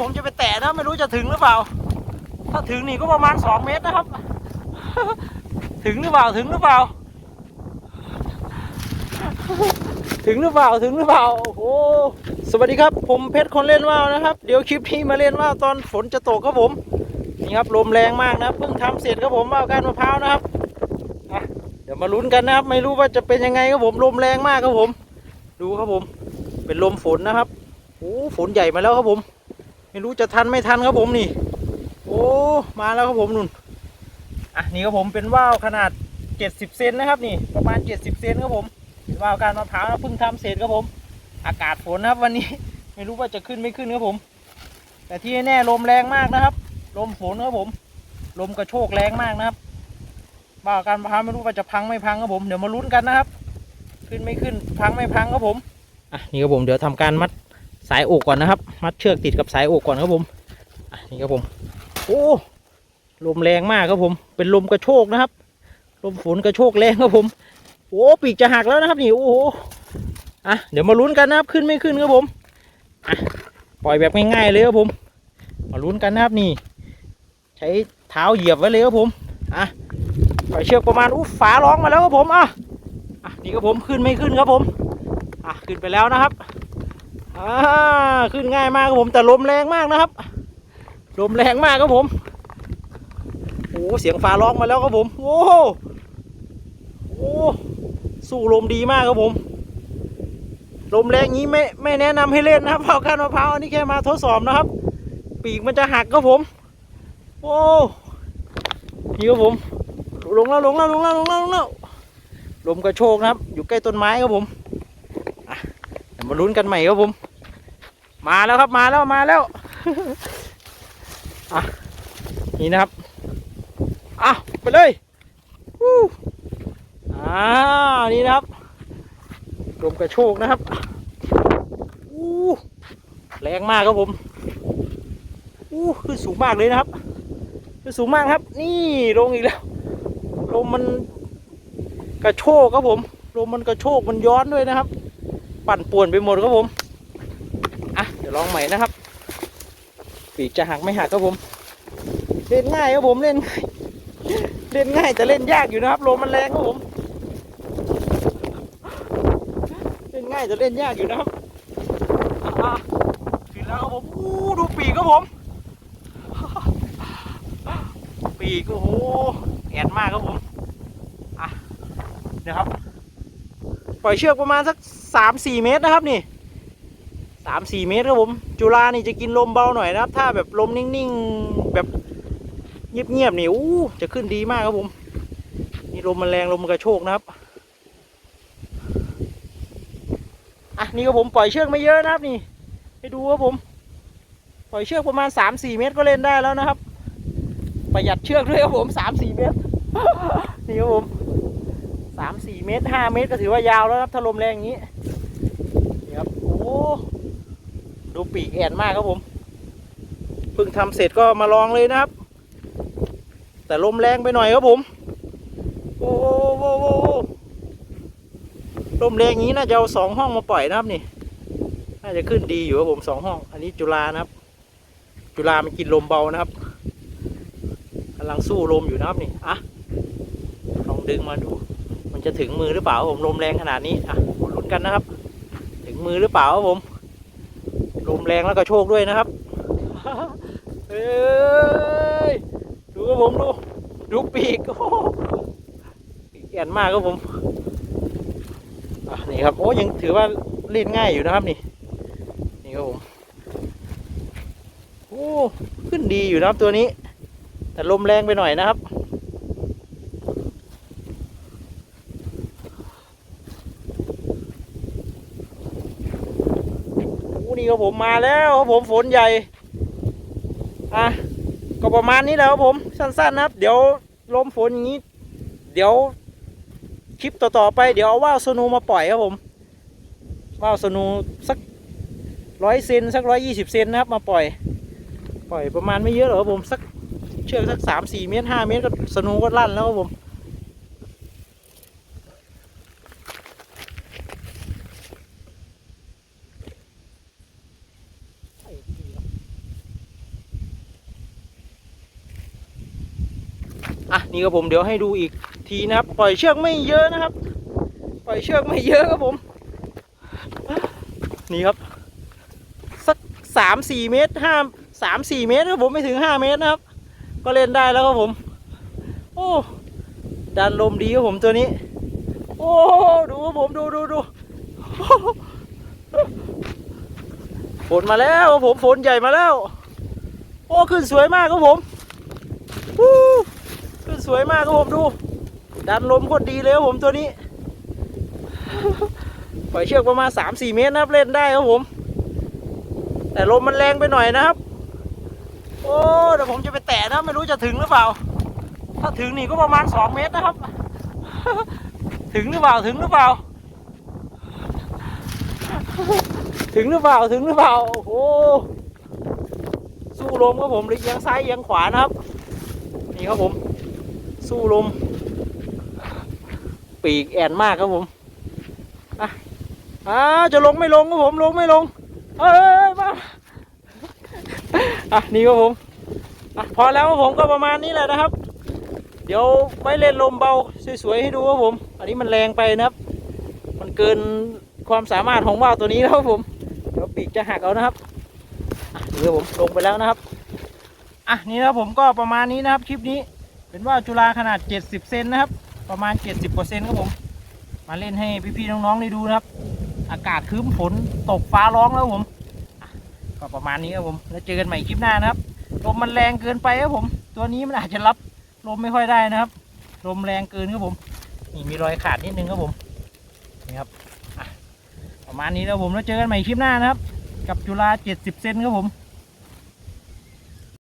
ผมจะไปแตะนะไม่รู้จะถึงหรือเปล่า ถ้าถึงนี่ก็ประมาณสองเมตรนะครับ ถึงหรือเปล่าถึงหรือเปล่า ถึงหรือเปล่าถึงหรือเปล่าโอ้โหสวัสดีครับ ผมเพชรคนเล่นว่าวนะครับ เดี๋ยวคลิปนี้มาเล่นว่าวตอนฝนจะตกครับผมนี่ครับลมแรงมากนะเพิ่งทำเสร็จครับผมว่าวก้านมะพร้าวนะครับเดี๋ยวมาลุ้นกันนะครับ ไม่รู้ว่าจะเป็นยังไงครับผมลมแรงมากครับผม ดูครับผม เป็นลมฝนนะครับโอ้ฝนใหญ่มาแล้วครับผม ไม่รู้จะทันไม่ทันครับผมนี่ โอ้มาแล้วครับผมนุ่นอะนี่ครับผมเป็นว่าวขนาด 70เซนนะครับนี่ประมาณ 70เซนครับผมเป็นว่าวการมะพร้าวนะเพิ่งทำเสร็จครับผม อากาศฝนนะครับวันนี้ ไม่รู้ว่าจะขึ้นไม่ขึ้นครับผม แต่ที่แน่ลมแรงมากนะครับ ลมฝนครับผม ลมกระโชกแรงมากนะครับว่าวการมะพร้าวไม่รู้ว่าจะพังไม่พังครับผมเดี๋ยวมาลุ้นกันนะครับ ขึ้นไม่ขึ้นพังไม่พังครับผมอะนี่ครับผมเดี๋ยวทำการมัด สายอกก่อนนะครับ มัดเชือกติดกับสายอกก่อนครับผมนี่ครับผม โอ้ลมแรงมากครับผม เป็นลมกระโชกนะครับ ลมฝนกระโชกแรงครับผม โอ้ปีกจะหักแล้วนะครับนี่โอ้โหอะเดี๋ยวมาลุ้นกันนะครับขึ้นไม่ขึ้นครับผมอะปล่อยแบบง่ายๆเลยครับผม มาลุ้นกันนะครับนี่ ใช้เท้าเหยียบไว้เลยครับผมอะปล่อยเชือกประมาณอุ๊ฝาร้องมาแล้วครับผมอะอะนี่ครับผมขึ้นไม่ขึ้นครับผมอะขึ้นไปแล้วนะครับ อ่าขึ้นง่ายมากครับผมแต่ลมแรงมากนะครับ ลมแรงมากครับผมโอ้เสียงฟ้าร้องมาแล้วครับผม โอ้โอ้สู้ลมดีมากครับผม ลมแรงนี้ไม่ไม่แนะนำให้เล่นนะครับเผาก้านมะพร้าวอันนี้แค่มาทดสอบนะครับ ปีกมันจะหักครับผม โอ้นี่ครับผมลงแล้วลงแล้วลงแล้วลงแล้วลงแล้วลมกระโชกนะครับ อยู่ใกล้ต้นไม้ครับผมมาลุ้นกันใหม่ครับผม มาแล้วครับมาแล้วมาแล้วอะนี่นะครับอะไปเลยวู้อ่านี่นะครับลมกระโชกนะครับอู้แรงมากครับผมอู้ขึ้นสูงมากเลยนะครับขึ้นสูงมากครับ นี่ลงอีกแล้วลมมันกระโชกครับผมลมมันกระโชกมันย้อนด้วยนะครับ ปั่นป่วนไปหมดครับผม ดี๋ยวลองใหม่นะครับ ปีกจะหักไม่หักครับผม เล่นง่ายครับผมเล่นง่ายเล่นง่ายแต่เล่นยากอยู่นะครับลมมันแรงครับผม เล่นง่ายแต่เล่นยากอยู่นะครับอะขึ้นแล้วครับผมดูปีกครับผม ปีกโอ้โหแอนมากครับผมอะเดี๋ยครับ ปล่อยเชือกประมาณสักสามสี่เมตรนะครับนี่ สามสี่เมตรครับผม จุฬานี่จะกินลมเบาหน่อยนะครับ ถ้าแบบลมนิ่งๆแบบเงียบๆนี่อู้จะขึ้นดีมากครับผม นี่ลมมันแรงลมมันกระโชกนะครับอะนี่ก็ผมปล่อยเชือกไม่เยอะนะครับนี่ให้ดูครับผม ปล่อยเชือกประมาณสามสี่เมตรก็เล่นได้แล้วนะครับ ประหยัดเชือกด้วยครับผมสามสี่เมตรนี่ครับผมสามสี่เมตรห้าเมตรก็ถือว่ายาวแล้วครับถ้าลมแรงอย่างนี้นี่ครับโอ้ ดูปีกแอนมากครับผมเพิ่งทำเสร็จก็มาลองเลยนะครับ แต่ลมแรงไปหน่อยครับผม โอ้โหโอ้โหโอ้โหลมแรงนี้น่าจะเอาสองห้องมาปล่อยนะครับนี่ น่าจะขึ้นดีอยู่ครับผมสองห้อง อันนี้จุฬานะครับ จุฬามันกินลมเบานะครับกำลังสู้ลมอยู่นะครับนี่อะลองดึงมาดู มันจะถึงมือหรือเปล่าผมลมแรงขนาดนี้อะลุ้นกันนะครับ ถึงมือหรือเปล่าครับผม ลมแรงแล้วก็โชคด้วยนะครับเอ้ยดูครับผมดูดูปีกโอ้โหปีกแอนมากครับผมนี่ครับโอ้ยังถือว่าเล่นง่ายอยู่นะครับนี่นี่ครับผมโอ้ขึ้นดีอยู่นะครับตัวนี้ แต่ลมแรงไปหน่อยนะครับ นี่ครับผมมาแล้วครับผมฝนใหญ่ อะ ก็ประมาณนี้แหล้วครับผมสั้นๆนะครับ เดี๋ยวลมฝนอย่างนี้ เดี๋ยวคลิปต่อๆไปเดี๋ยวเอาว่าวสนูมาปล่อยครับผมว่าวสนูสักร้อยเซนสักร้อยยี่สิบเซนนะครับ มาปล่อย ปล่อยประมาณไม่เยอะหรอกครับผมสักเชือกสักสามสี่เมตรห้าเมตรก็สนูก็ลั่นแล้วครับผม อะนี่ครับผมเดี๋ยวให้ดูอีกทีนะครับ ปล่อยเชือกไม่เยอะนะครับ ปล่อยเชือกไม่เยอะครับผม นี่ครับ สักสามสี่เมตรห้าสามสี่เมตรครับผมไม่ถึงห้าเมตรนะครับ ก็เล่นได้แล้วครับผม โอ้ดันลมดีครับผมตัวนี้ โอ้ดูครับผมดูดูดูฝนมาแล้วครับผมฝนใหญ่มาแล้ว โอ้ขึ้นสวยมากครับผมวู้ สวยมากครับผมดู ดันลมโคตรดีเลยครับผมตัวนี้ ปล่อยเชือกประมาณสามสี่เมตรนะครับเล่นได้ครับผม แต่ลมมันแรงไปหน่อยนะครับ โอ้เดี๋ยวผมจะไปแตะนะไม่รู้จะถึงหรือเปล่า ถ้าถึงนี่ก็ประมาณสองเมตรนะครับ ถึงหรือเปล่าถึงหรือเปล่า ถึงหรือเปล่าถึงหรือเปล่าโอ้โหสู้ลมครับผมเอียงซ้ายเอียงขวานะครับ นี่ครับผม สู้ลม ปีกแอนมากครับผมอะอ่าจะลงไม่ลงครับผมลงไม่ลง เอ้ยมาอะนี่ครับผมอะพอแล้วครับผมก็ประมาณนี้แหละนะครับ เดี๋ยวไว้เล่นลมเบาสวยๆให้ดูครับผม อันนี้มันแรงไปนะครับ มันเกินความสามารถของว่าวตัวนี้แล้วครับผมเดี๋ยวปีกจะหักเอานะครับอะนี่ครับผมลงไปแล้วนะครับอะนี่นะครับผมก็ประมาณนี้นะครับคลิปนี้ เป็นว่าวจุฬาขนาด 70 เซนนะครับ ประมาณ 70กว่าเซนครับผม มาเล่นให้พี่ๆน้องๆได้ดูนะครับ อากาศครึ้มฝนตกฟ้าร้องแล้วครับผมก็ประมาณนี้ครับผม แล้วเจอกันใหม่คลิปหน้านะครับ ลมมันแรงเกินไปครับผม ตัวนี้มันอาจจะรับลมไม่ค่อยได้นะครับ ลมแรงเกินครับผม นี่มีรอยขาดนิดนึงครับผม นี่ครับประมาณนี้แล้วผม แล้วเจอกันใหม่คลิปหน้านะครับ กับจุฬา70 เซนครับผม